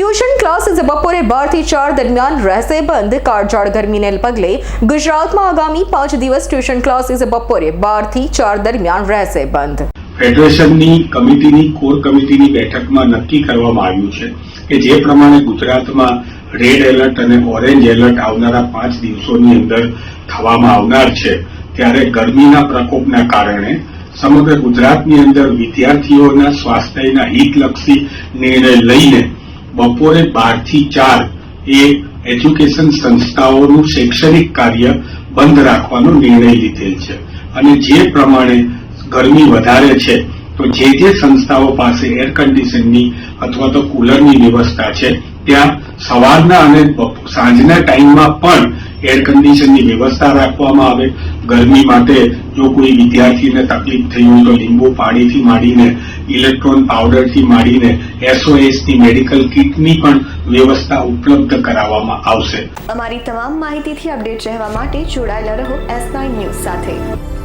Tuition classes બપોરે બારથી ચાર દરમિયાન રહેશે બંધ. કાળઝાળ ગરમીને પગલે ગુજરાતમાં આગામી પાંચ દિવસ ટ્યુશન ક્લાસીસ બપોરે બારથી ચાર દરમિયાન રહેશે બંધ. ફેડરેશનની કમિટીની, કોર કમિટીની બેઠકમાં નક્કી કરવામાં આવ્યું છે કે જે પ્રમાણે ગુજરાતમાં રેડ એલર્ટ અને ઓરેન્જ એલર્ટ આવનારા પાંચ દિવસોની અંદર થવામાં આવનાર છે. ત્યારે ગરમીના પ્રકોપના કારણે સમગ્ર ગુજરાતની અંદર વિદ્યાર્થીઓના સ્વાસ્થ્યના હિતલક્ષી નિર્ણય લઈને બપોરે બારથી ચાર એ એજ્યુકેશન સંસ્થાઓનું શૈક્ષણિક કાર્ય બંધ રાખવાનો નિર્ણય લીધેલ છે. અને જે પ્રમાણે ગરમી વધારે છે, તો જે જે સંસ્થાઓ પાસે એર કન્ડિશનની અથવા તો કુલરની વ્યવસ્થા છે, ત્યાં સવારના અને સાંજના ટાઈમમાં પણ એર કન્ડિશનની વ્યવસ્થા રાખવામાં આવે. ગરમી માટે જો કોઈ વિદ્યાર્થીને તકલીફ થઈ હોય તો લીંબુ પાણીથી માંડીને ઇલેક્ટ્રોન પાવડરથી માંડીને એસઓએસની મેડિકલ કિટની પણ વ્યવસ્થા ઉપલબ્ધ કરાવવામાં આવશે. અમારી તમામ માહિતીથી અપડેટ રહેવા માટે જોડાયેલા રહો એસ ન્યૂઝ સાથે.